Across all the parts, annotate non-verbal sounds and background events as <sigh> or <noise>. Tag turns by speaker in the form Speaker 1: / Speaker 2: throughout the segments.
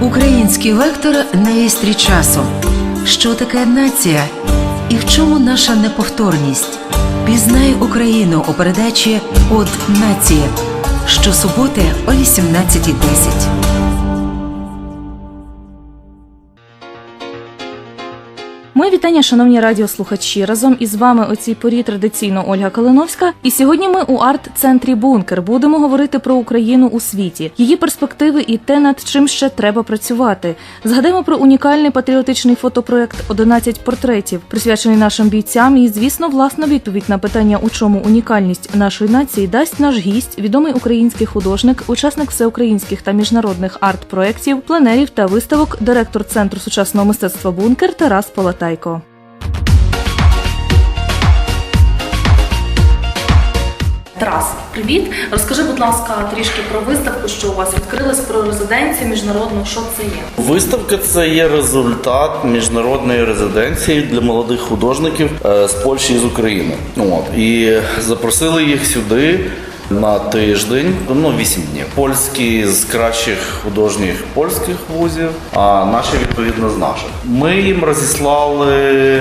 Speaker 1: Український вектор на вістрі часу. Що таке нація? І в чому наша неповторність? Пізнай Україну у передачі От нації щосуботи о 18.10.
Speaker 2: Мої вітання, шановні радіослухачі. Разом із вами о цій порі традиційно Ольга Калиновська. І сьогодні ми у арт-центрі Бункер будемо говорити про Україну у світі, її перспективи і те, над чим ще треба працювати. Згадаємо про унікальний патріотичний фотопроект «11 портретів, присвячений нашим бійцям. І, звісно, власну відповідь на питання, у чому унікальність нашої нації, дасть наш гість, відомий український художник, учасник всеукраїнських та міжнародних арт-проєктів, пленерів та виставок, директор центру сучасного мистецтва Бункер Тарас Полатайко.
Speaker 3: Тарас, привіт. Розкажи, будь ласка, трішки про виставку, що у вас відкрилась, про резиденцію міжнародну. Що це є?
Speaker 4: Виставка це є результат міжнародної резиденції для молодих художників е, з Польщі і з України. От і запросили їх сюди. На тиждень, ну 8 днів. Польські з кращих художніх польських вузів, а наші відповідно з наших. Ми їм розіслали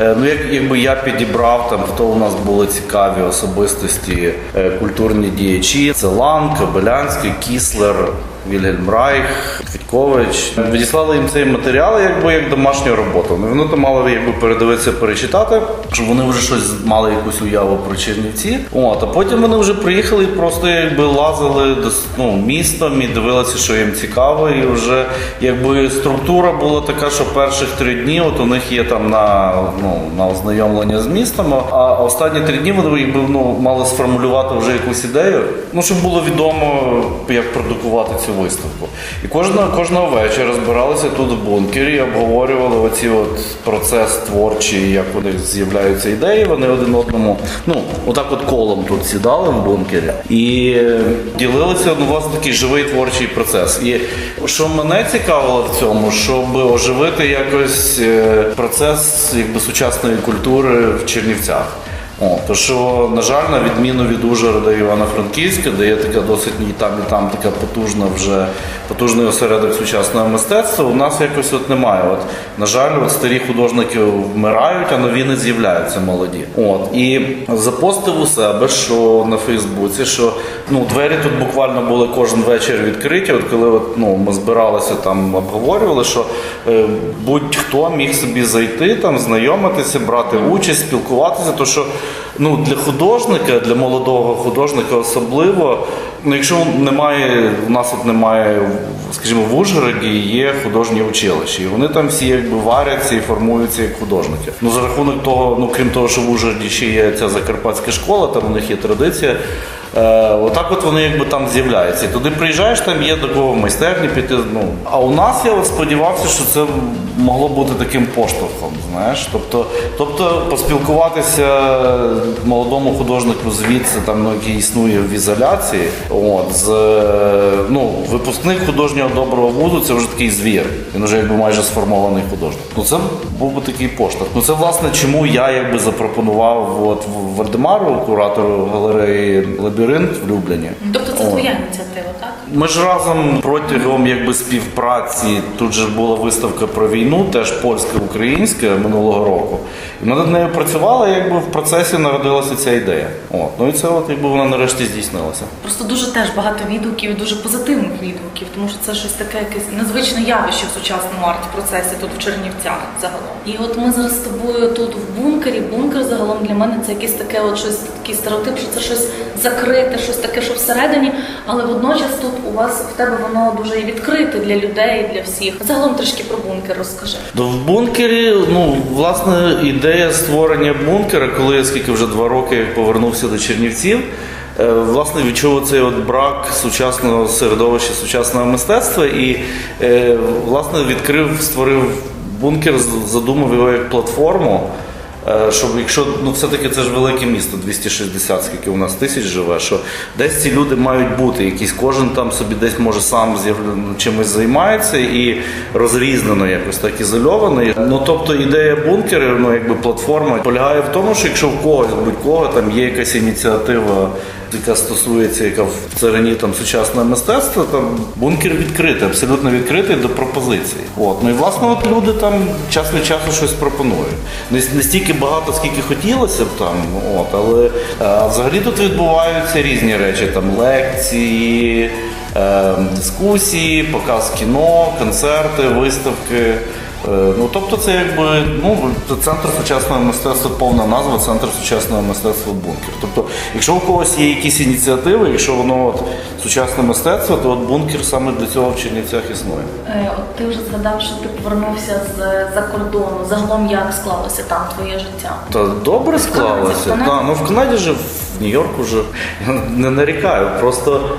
Speaker 4: Е, Ну, як, якби я підібрав там, хто у нас були цікаві особистості, е, культурні діячі, це Лан, Кобилянський, Кіслер, Вільгельм Райх, Федькович. Відіслали їм цей матеріал якби як домашню роботу. Ну, Вони то мали якби передивитися, перечитати, щоб вони вже щось мали якусь уяву про Чернівці. От, а потім вони вже приїхали і просто якби лазили до ну, містом і дивилися, що їм цікаво. І вже якби структура була така, що перших три дні от у них є там на, ну, на ознайомлення з містом, а останні три дні вони якби ну, мали сформулювати вже якусь ідею, ну щоб було відомо, як продукувати цю виставку. І кожного, кожного вечора збиралися тут в бункері, обговорювали оці от процес творчий, як у них з'являються ідеї. Вони один одному, ну отак от колом тут сідали в бункері і ділилися ну, власне такий живий творчий процес. І що мене цікавило в цьому, щоб оживити якось е, процес якби сучасної культури в Чернівцях. О, то що, на жаль, на відміну від Ужгорода Івано-Франківська, де є така досить і там, і там така потужна вже потужний осередок сучасного мистецтва, у нас якось от немає. От, на жаль, от старі художники вмирають, а нові не з'являються молоді. От і запостив у себе, що на Фейсбуці, що ну двері тут буквально були кожен вечір відкриті. От коли от, ну, ми збиралися там, обговорювали, що е, будь-хто міг собі зайти, там знайомитися, брати участь, спілкуватися, то що ну для художника, для молодого художника особливо. Ну, якщо немає, у нас от немає, скажімо, в Ужгороді є художні училища, і вони там всі якби варяться і формуються як художники. Ну за рахунок того, ну крім того, що в Ужгороді ще є ця закарпатська школа, там у них є традиція. Е, отак от вони якби там з'являються. І туди приїжджаєш, там є до кого майстерні піти. Ну а у нас я от сподівався, що це могло бути таким поштовхом. Знаєш, тобто, тобто поспілкуватися молодому художнику звідси, там ну, який існує в ізоляції. От з е, ну випускник художнього доброго вузу, це вже такий звір. Він вже якби майже сформований художник. Ну це був би такий поштовх. Ну це власне чому я якби запропонував от Вальдемару, куратору галереї Лабіринт в влюблені.
Speaker 3: Тобто це
Speaker 4: О.
Speaker 3: твоя ініціатива?
Speaker 4: Ми ж разом протягом якби співпраці. Тут же була виставка про війну, теж польсько-українська минулого року. І ми над нею працювали, якби в процесі народилася ця ідея. От ну і це от якби вона нарешті здійснилася.
Speaker 3: Просто дуже теж багато відгуків дуже позитивних відгуків, тому що це щось таке якесь незвичне явище в сучасному арт-процесі тут в Чернівцях загалом. І от ми зараз з тобою тут в бункері. Бункер загалом для мене це якесь таке, от щось такий стереотип, що це щось закрите, щось таке, що всередині, але водночас тут у вас в тебе воно дуже відкрите для людей, для всіх. Загалом трішки про бункер розкажи.
Speaker 4: В бункері, ну власне, ідея створення бункера, коли я скільки вже два роки повернувся до Чернівців. е, Власне, відчув цей от брак сучасного середовища, сучасного мистецтва і е, власне відкрив, створив бункер, задумав його як платформу, щоб якщо ну все-таки це ж велике місто, 260, скільки у нас тисяч живе, що десь ці люди мають бути, якісь кожен там собі десь може сам чимось займається і розрізнено якось так ізольований. Ну тобто ідея бункерів, ну якби платформа полягає в тому, що якщо в когось будь-кого там є якась ініціатива яка стосується, яка в царині там сучасного мистецтва, там бункер відкритий, абсолютно відкритий до пропозицій. От ну і власне, от люди там час від часу щось пропонують. Не, не стільки багато, скільки хотілося б там, от, але а, взагалі тут відбуваються різні речі, там лекції. е, Дискусії, показ кіно, концерти, виставки. Е, Ну, тобто це якби ну, це центр сучасного мистецтва, повна назва Центр сучасного мистецтва бункер. Тобто, якщо у когось є якісь ініціативи, якщо воно от сучасне мистецтво, то от бункер саме для цього в Чернівцях існує.
Speaker 3: Е, От ти вже згадав, що ти повернувся з за кордону. Загалом як склалося там твоє життя?
Speaker 4: Та добре
Speaker 3: В
Speaker 4: склалося.
Speaker 3: Канаді?
Speaker 4: Та, ну в Канаді жив, в Нью-Йорку жив. Не нарікаю. Просто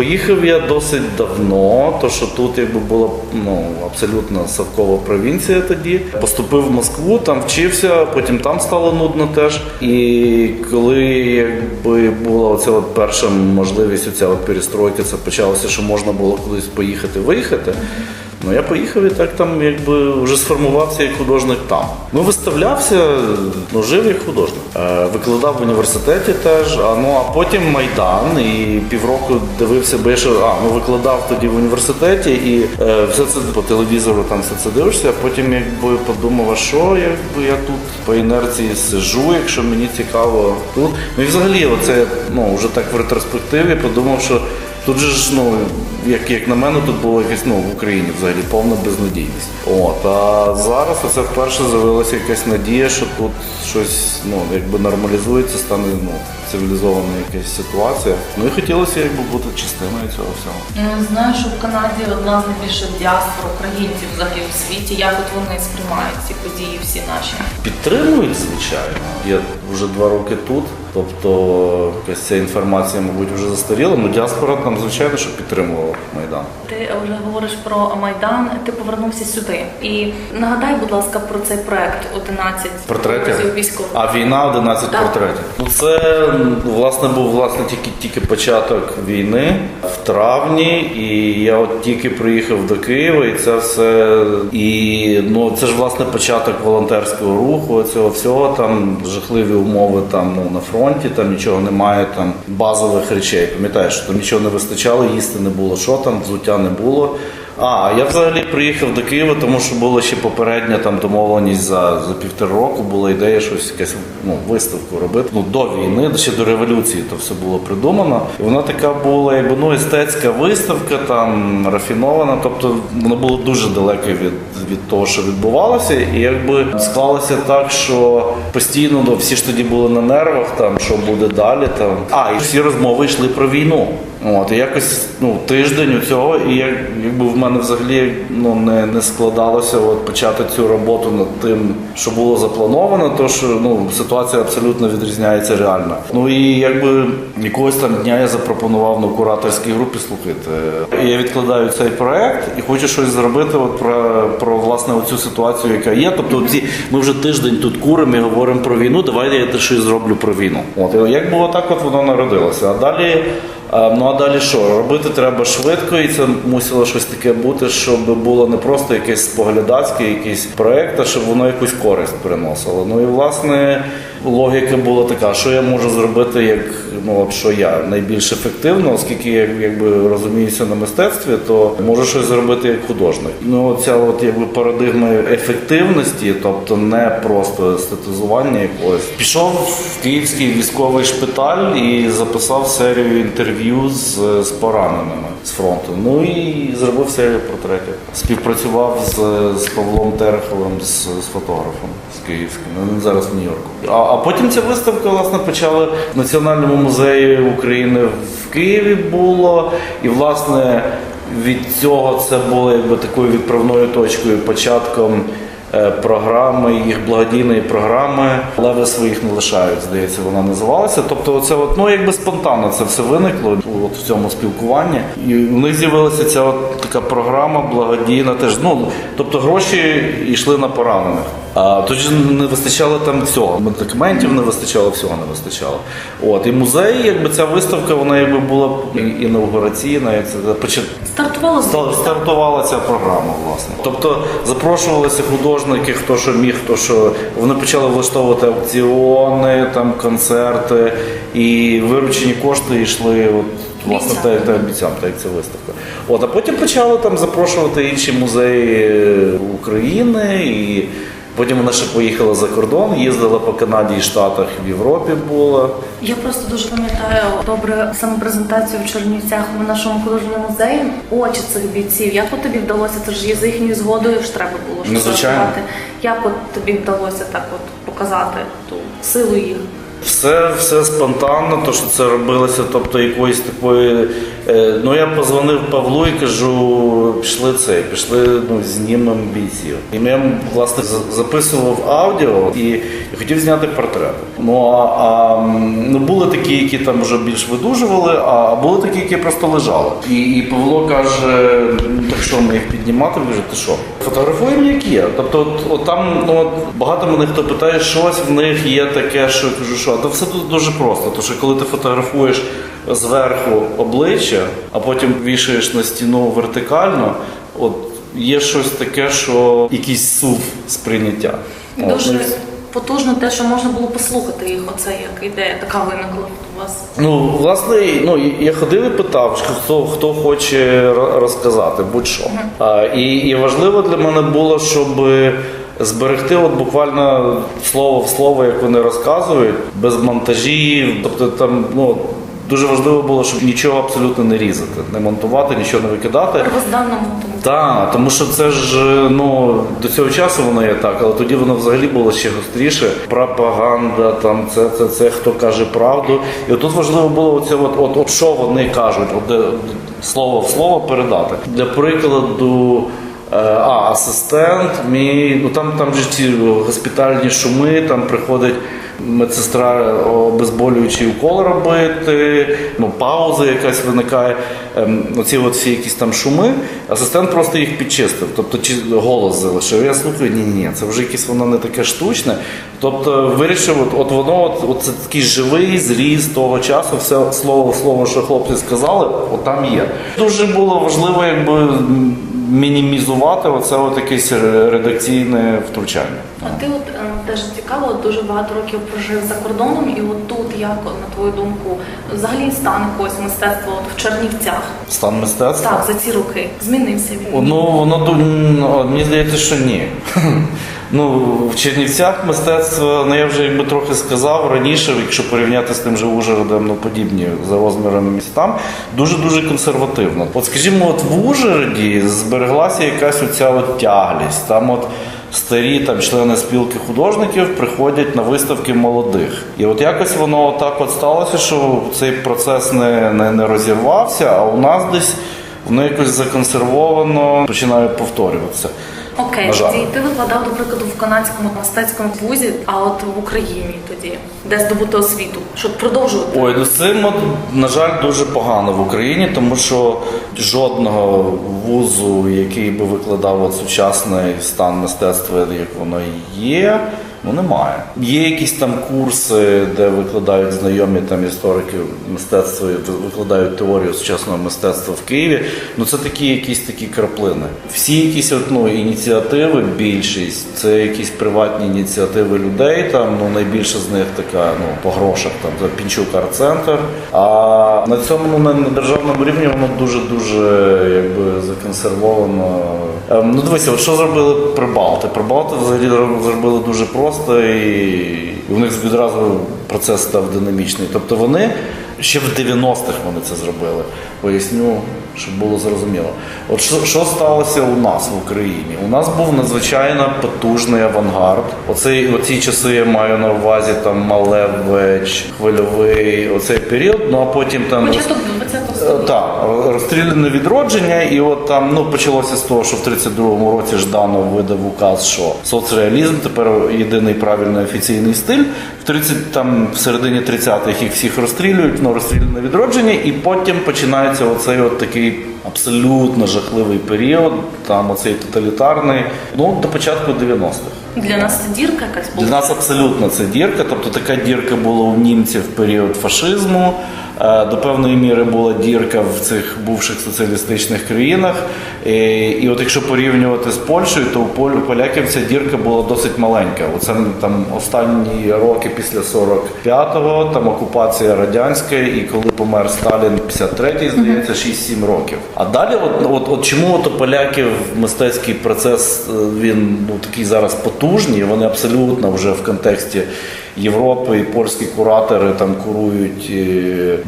Speaker 4: поїхав я досить давно, то що тут якби була ну, абсолютно совкова провінція тоді. Поступив в Москву, там вчився, потім там стало нудно теж. І коли якби була оця от перша можливість, оця от перестройка, це почалося, що можна було кудись поїхати, виїхати. Ну я поїхав і так там якби вже сформувався як художник там. Ну виставлявся, ну жив як художник. Е, викладав в університеті теж. А ну а потім майдан і півроку дивився, бо я ще а ну викладав тоді в університеті, і е, все це по телевізору там все це дивишся. А потім якби подумав, а що якби я тут по інерції сижу, якщо мені цікаво тут. Ну і взагалі, оце ну вже так в ретроспективі подумав, що. Тут же ж, ну, як, як на мене, тут було якесь ну, в Україні взагалі повна безнадійність. От, а зараз оце вперше з'явилася якась надія, що тут щось ну, якби нормалізується, стане ну, цивілізована якась ситуація. Ну і хотілося якби бути частиною цього всього.
Speaker 3: Ну, знаю, що в Канаді одна з найбільших діаспор українців взагалі у світі. Як от вони сприймають ці події всі наші?
Speaker 4: Підтримують, звичайно. Я вже два роки тут. Тобто якась ця інформація, мабуть, вже застаріла. Ну діаспора там, звичайно, що підтримувала Майдан.
Speaker 3: Ти вже говориш про Майдан. Ти повернувся сюди. І нагадай, будь ласка, про цей проект 11
Speaker 4: Портретів?
Speaker 3: військових.
Speaker 4: А війна 11
Speaker 3: Так.
Speaker 4: портретів. Ну це власне був власне тільки тільки початок війни в травні, і я от тільки приїхав до Києва, і це все. І ну це ж власне початок волонтерського руху. Цього всього там жахливі умови там ну на фронті, там нічого немає, там базових речей. Пам'ятаєш, що там нічого не вистачало, їсти не було. Що там, взуття не було. А, я взагалі приїхав до Києва, тому що була ще попередня там домовленість за, за півтора року. Була ідея щось якась ну, виставку робити. Ну до війни, ще до революції то все було придумано. І вона така була, якби ну естетська виставка, там рафінована. Тобто вона була дуже далека від, від того, що відбувалося. І якби склалося так, що постійно ну, всі ж тоді були на нервах, там що буде далі. Там а і всі розмови йшли про війну. От і якось ну тиждень у цього, і як, якби в мене взагалі ну не, не складалося от почати цю роботу над тим, що було заплановано, то що ну ситуація абсолютно відрізняється реально. Ну і якби якогось там дня я запропонував на кураторській групі слухайте. Я відкладаю цей проект і хочу щось зробити. От про, про власне оцю ситуацію, яка є. Тобто, ці ми вже тиждень тут куримо і говоримо про війну. Давайте я теж щось зроблю про війну. От як було так, от воно народилося. А далі. Ну а далі що? Робити треба швидко, і це мусило щось таке бути, щоб було не просто якесь споглядацьке, якийсь проект, а щоб воно якусь користь приносило. Ну і власне логіка була така, що я можу зробити, як ну от я найбільш ефективно, оскільки я якби розуміюся на мистецтві, то можу щось зробити як художник. Ну ця от якби парадигма ефективності, тобто не просто естетизування якогось. Пішов в київський військовий шпиталь і записав серію інтерв'ю з, з пораненими з фронту. Ну і зробив серію портретів. Співпрацював з, з Павлом Тереховим, з, з фотографом з київським. Він зараз в Нью-Йорку. А, потім ця виставка власне почала в Національному музеї України в Києві було. І власне від цього це було якби такою відправною точкою, початком е, програми, їх благодійної програми Леви своїх не лишають, здається, вона називалася. Тобто, це от, ну якби спонтанно це все виникло от в цьому спілкуванні. І у них з'явилася ця от така програма благодійна. Теж ну тобто гроші йшли на поранених. А тоді ж не вистачало там всього. Медикаментів не вистачало, всього не вистачало. От і музей, якби ця виставка, вона якби була і- інаугураційна, як це почат...
Speaker 3: Стартувало з
Speaker 4: Ста- Стартувала ця програма, власне. Тобто запрошувалися художники, хто що міг, хто що. Вони почали влаштовувати аукціони, там концерти, і виручені кошти йшли. От, Власне,
Speaker 3: Бійцям.
Speaker 4: так, так, бійцям, так як це виставка. От, а потім почали там запрошувати інші музеї України, і потім вона ще поїхала за кордон, їздила по Канаді і Штатах, в Європі була.
Speaker 3: Я просто дуже пам'ятаю добре самопрезентацію в Чернівцях в нашому художньому музеї. Очі цих бійців. Як от тобі вдалося? Це ж з їхньою згодою ж треба було ж Як от тобі вдалося так от показати ту силу їх?
Speaker 4: Все, все спонтанно, то що це робилося, тобто якоїсь такої. Е, ну я позвонив Павлу і кажу, пішли це, пішли ну, знімемо бійців. І я власне записував аудіо і, хотів зняти портрет. Ну а, а ну, були такі, які там вже більш видужували, а були такі, які просто лежали. І, і Павло каже: ну так що ми їх піднімати? Він ти що? Фотографуємо, як є. Тобто, от, от там ну, от, багато мене хто питає, щось в них є таке, що я кажу, що то все тут дуже просто. Тому що коли ти фотографуєш зверху обличчя, а потім вішаєш на стіну вертикально, от є щось таке, що якийсь сув сприйняття.
Speaker 3: Дуже. Потужно те, що можна було послухати їх. Оце як ідея така виникла у вас.
Speaker 4: Ну, власне, ну я ходив і питав, хто хто хоче розказати, будь-що. А, і, і важливо для мене було, щоб зберегти от буквально слово в слово, як вони розказують, без монтажів. Тобто там ну дуже важливо було, щоб нічого абсолютно не різати, не монтувати, нічого не викидати. Так, тому що це ж ну до цього часу воно є так, але тоді воно взагалі було ще гостріше. Пропаганда, там це, це, це хто каже правду. І тут важливо було оце, от, от, от що вони кажуть, от, слово в слово передати. Для прикладу. е, А, асистент, мій, ну там, там же ці госпітальні шуми, там приходить медсестра обезболюючий укол робити, ну, пауза якась виникає, ем, оці всі якісь там шуми, асистент просто їх підчистив, тобто голос залишив. Я слухаю, ні, ні, це вже якесь воно не таке штучне. Тобто вирішив, от, от воно, от, от це такий живий зріз того часу, все слово в слово, що хлопці сказали, от там є. Дуже було важливо, якби. Мінімізувати оце от якесь редакційне втручання.
Speaker 3: А ти от е, теж цікаво, дуже багато років прожив за кордоном, і от тут як на твою думку, взагалі стан якогось мистецтва от в Чернівцях.
Speaker 4: Стан мистецтва.
Speaker 3: Так, за ці роки змінився він.
Speaker 4: Ну, воно мені здається, що ні. <laughs> Ну, в Чернівцях мистецтво, ну я вже якби трохи сказав раніше, якщо порівняти з тим же Ужгородом, ну подібні за розмірами містам, дуже-дуже консервативно. От скажімо, от в Ужгороді збереглася якась оця от тяглість. Там от старі там члени спілки художників приходять на виставки молодих. І от якось воно так от сталося, що цей процес не, не, не розірвався, а у нас десь воно якось законсервовано починає повторюватися.
Speaker 3: Окей, тоді ти викладав, до прикладу, в канадському мистецькому вузі, а от в Україні тоді, де здобути освіту, щоб продовжувати.
Speaker 4: Ой, ну з цим, от, на жаль, дуже погано в Україні, тому що жодного вузу, який би викладав от сучасний стан мистецтва, як воно є, ну немає. Є якісь там курси, де викладають знайомі там історики мистецтва, викладають теорію сучасного мистецтва в Києві. Ну це такі якісь такі краплини. Всі якісь от, ну, ініціативи, більшість, це якісь приватні ініціативи людей. Там ну найбільше з них така ну по грошах, там Пінчук арт-центр. А на цьому ну, на, на державному рівні воно дуже дуже якби законсервовано. Ем, ну дивися, от що зробили Прибалти? Прибалти взагалі зробили дуже просто і, і в них відразу процес став динамічний. Тобто вони ще в 90-х вони це зробили. Поясню, щоб було зрозуміло. От що, що сталося у нас в Україні? У нас був надзвичайно потужний авангард. Оцей оці часи я маю на увазі там Малевич, хвильовий, оцей період. Ну а потім там
Speaker 3: Початок 20-го століття.
Speaker 4: Так, розстріляне відродження, і от там ну почалося з того, що в 32-му році Жданов видав указ, що соцреалізм тепер єдиний правильний офіційний стиль. В 30 там в середині 30-х їх всіх розстрілюють, ну розстріляне відродження, і потім починається оцей от такий абсолютно жахливий період, там оцей тоталітарний, ну до початку 90-х.
Speaker 3: Для нас це дірка якась була.
Speaker 4: Для нас абсолютно це дірка. Тобто така дірка була у німців в період фашизму. е, До певної міри була дірка в цих бувших соціалістичних країнах. І, і от якщо порівнювати з Польщею, то у поляків ця дірка була досить маленька. Оце там останні роки після 45-го, там окупація радянська, і коли помер Сталін 53-й, здається, 6-7 років. А далі, от, от, от чому от у поляків мистецький процес е, він ну такий зараз потужний, вони абсолютно вже в контексті Європи і польські куратори там курують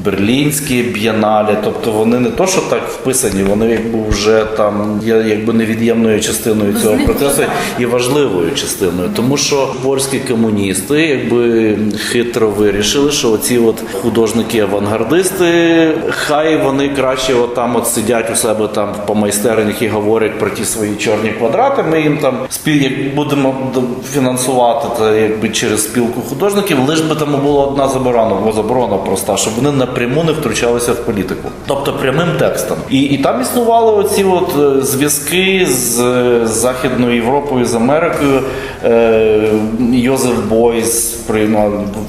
Speaker 4: берлінські бієнале. Тобто вони не то, що так вписані, вони якби вже там є якби невід'ємною частиною цього процесу і важливою частиною, тому що польські комуністи якби хитро вирішили, що оці от художники-авангардисти, хай вони краще от там от сидять у себе там по майстернях і говорять про ті свої чорні квадрати. Ми їм там спів як будемо фінансувати та якби через спілку художників, лиш би там була одна заборона, бо заборона проста, щоб вони напряму не втручалися в політику, тобто прямим текстом. І, і там існували оці от е, зв'язки з, з Західною Європою, з Америкою. Е, Йозеф Бойс,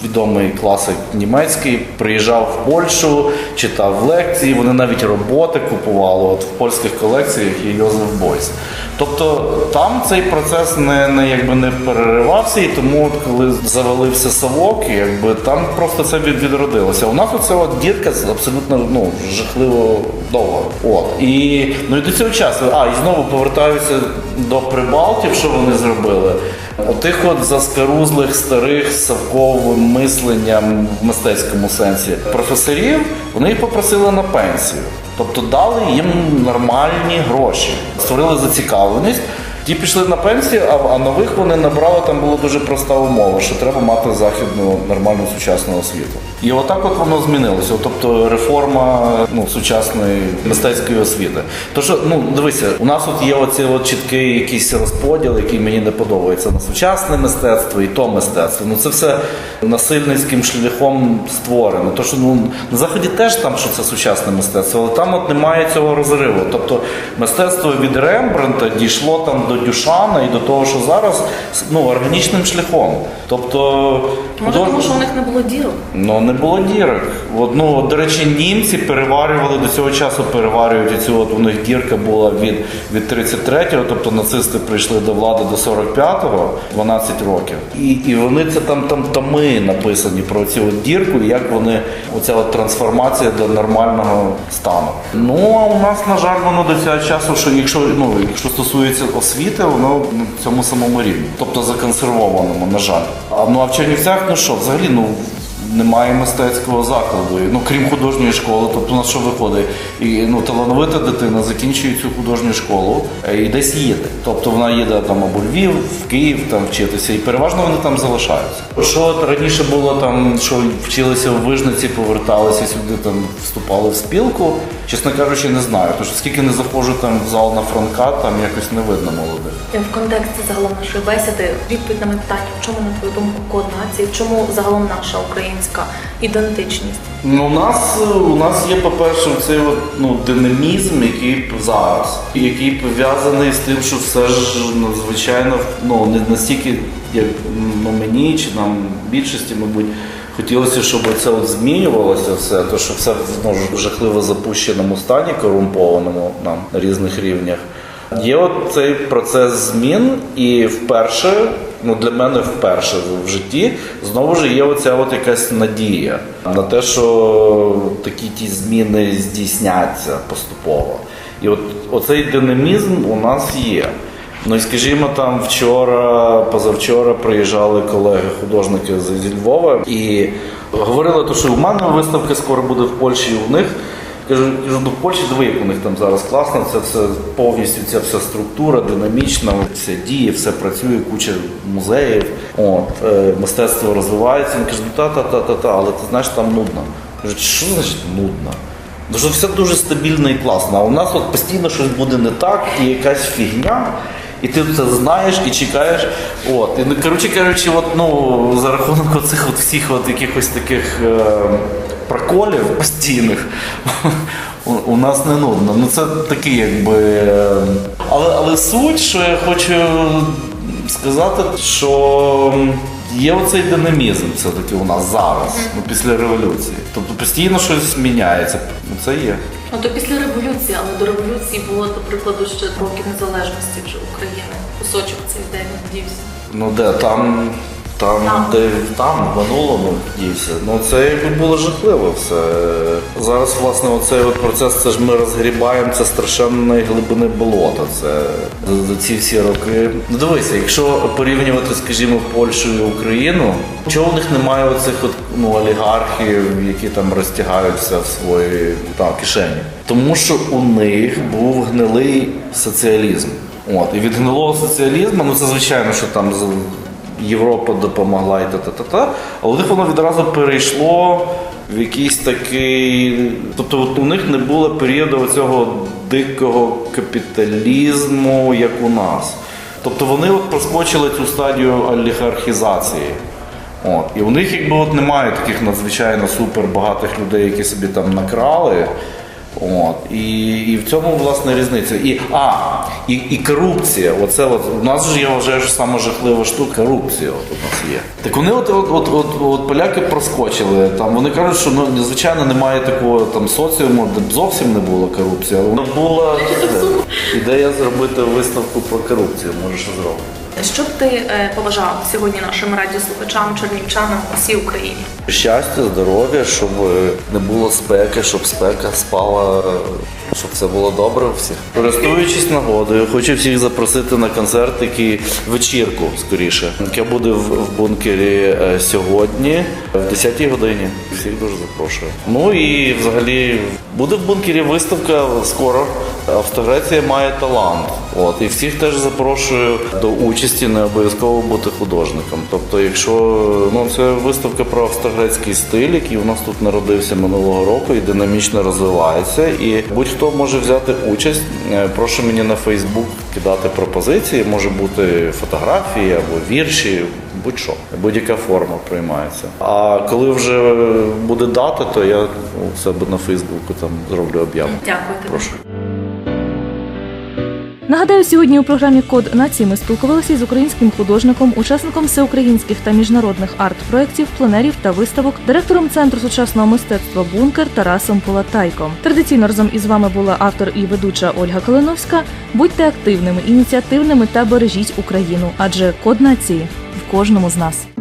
Speaker 4: відомий класик німецький, приїжджав в Польщу, читав лекції. Вони навіть роботи купували. От в польських колекціях є Йозеф Бойс. Тобто там цей процес не, не якби не переривався, і тому от коли завалився совок, якби там просто це від, відродилося. У нас оце от дірка абсолютно ну жахливо довго. От і ну і до цього часу. А і знову повертаюся до Прибалтів, що вони зробили. Отих от заскарузлих старих совковим мисленням в мистецькому сенсі професорів вони їх попросили на пенсію. Тобто дали їм нормальні гроші, створили зацікавленість. Ті пішли на пенсію, а, нових вони набрали. Там була дуже проста умова, що треба мати західну нормальну сучасну освіту. І отак от воно змінилося. Тобто реформа ну, сучасної мистецької освіти. То що, ну дивися, у нас от є оцей от чіткий якийсь розподіл, який мені не подобається на сучасне мистецтво і то мистецтво. Ну це все насильницьким шляхом створено. То що ну на заході теж там, що це сучасне мистецтво, але там от немає цього розриву. Тобто мистецтво від Рембрандта дійшло там до Дюшана і до того, що зараз ну органічним шляхом. Тобто
Speaker 3: Може, тому що у них не було дірок.
Speaker 4: Ну не було дірок. От, ну, от, до речі, німці переварювали до цього часу, переварюють цю от у них дірка була від, від 33-го, тобто нацисти прийшли до влади до 45-го, 12 років. І, і вони це там там томи написані про цю от дірку, і як вони оця от трансформація до нормального стану. Ну а у нас, на жаль, воно до цього часу, що якщо ну якщо стосується освіти, воно на цьому самому рівні, тобто законсервованому, на жаль. А ну а в Чернівцях, ну що, взагалі, ну. Немає мистецького закладу, ну крім художньої школи, тобто у нас що виходить? І ну талановита дитина закінчує цю художню школу е, і десь їде. Тобто вона їде там або Львів, в Київ там вчитися, і переважно вони там залишаються. Що раніше було там, що вчилися в вижниці, поверталися сюди, там вступали в спілку. Чесно кажучи, не знаю. Що скільки не заходжу там в зал на Франка, там якось не видно молодих.
Speaker 3: В контексті загалом нашої бесіди відповідь на питання, в чому, на твою думку, код нації, в чому загалом наша українська ідентичність?
Speaker 4: Ну, у нас у нас є, по-перше, цей от, ну, динамізм, який зараз, який пов'язаний з тим, що все ж надзвичайно ну, не настільки, як ну, мені чи нам більшості, мабуть. Хотілося, щоб це от змінювалося все, то що все ну, в жахливо запущеному стані, корумпованому нам на різних рівнях. Є от цей процес змін, і вперше, ну для мене вперше в житті, знову ж є оця от якась надія на те, що такі ті зміни здійсняться поступово. І от оцей динамізм у нас є. Ну і скажімо, там вчора, позавчора приїжджали колеги-художники зі Львова і говорили, то, що у мене виставка скоро буде в Польщі, і у них. Кажу, кажу, до Польщі диви, у них там зараз класно, це все повністю ця вся структура, динамічна, все діє, все працює, куча музеїв, от, е, мистецтво розвивається. Він каже, ну та-та-та-та-та, але ти знаєш, там нудно. Кажу, що значить нудно? Тому що все дуже стабільно і класно. А у нас от постійно щось буде не так, і якась фігня. І ти це знаєш і чекаєш. От. І, ну, коротше кажучи, от, ну, за рахунок оцих от всіх от якихось таких е, проколів постійних <laughs> у, нас не нудно. Ну це такий, якби. Але, але суть, що я хочу сказати, що є оцей динамізм все-таки у нас зараз, ну, після революції. Тобто постійно щось міняється. Ну, Це є.
Speaker 3: Ну то після революції, але до революції було, до прикладу, ще роки незалежності вже України. Кусочок цей день дівся.
Speaker 4: Ну де там. Там,
Speaker 3: Там.
Speaker 4: де там, в минулому дівся. Ну це якби було жахливо все. Зараз, власне, оцей от процес, це ж ми розгрібаємо це страшенної глибини болота. Це за, ці всі роки. Ну дивися, якщо порівнювати, скажімо, Польщу і Україну, чого в них немає оцих от, ну, олігархів, які там розтягаються в свої там, кишені? Тому що у них був гнилий соціалізм. От, і від гнилого соціалізму, ну це звичайно, що там Європа допомогла і та-та-та-та, але них воно відразу перейшло в якийсь такий. Тобто от у них не було періоду цього дикого капіталізму, як у нас. Тобто вони от проскочили цю стадію олігархізації. От. І у них якби от немає таких надзвичайно супербагатих людей, які собі там накрали. От. І, і в цьому власне різниця. І, а, і, і корупція. Оце от, у нас ж я вважаю, що сама жахлива штука корупція от у нас є. Так вони от, от, от, от, от поляки проскочили. Там, вони кажуть, що ну, звичайно немає такого там соціуму, де б зовсім не було корупції. Але була е, ідея зробити виставку про корупцію. Може, що зробимо.
Speaker 3: Що б ти е, побажав сьогодні нашим радіослухачам, чернівчанам, усій Україні?
Speaker 4: Щастя, здоров'я, щоб не було спеки, щоб спека спала, щоб все було добре у всіх. Користуючись нагодою, хочу всіх запросити на концерт, який вечірку скоріше, яка буде в, бункері е, сьогодні, в 10-й годині. Всіх дуже запрошую. Ну і взагалі буде в бункері виставка скоро. Автогреція має талант. От і всіх теж запрошую до участі, не обов'язково бути художником. Тобто, якщо ну це виставка про австрогрецький стиль, який у нас тут народився минулого року і динамічно розвивається. І будь-хто може взяти участь. Е, Прошу мені на Фейсбук кидати пропозиції. Може бути фотографії або вірші, будь-що, будь-яка форма приймається. А коли вже буде дата, то я у себе на Фейсбуку там зроблю об'яву.
Speaker 3: Дякую.
Speaker 4: Прошу.
Speaker 2: Нагадаю, сьогодні у програмі Код нації ми спілкувалися із українським художником, учасником всеукраїнських та міжнародних арт-проєктів, пленерів та виставок, директором центру сучасного мистецтва Бункер Тарасом Полатайком. Традиційно разом із вами була автор і ведуча Ольга Калиновська. Будьте активними, ініціативними та бережіть Україну, адже код нації в кожному з нас.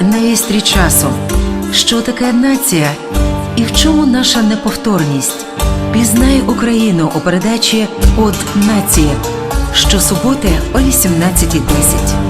Speaker 1: На вістрі часу. Що таке нація? І в чому наша неповторність? Пізнай Україну у передачі От нації Щосуботи о 18.10.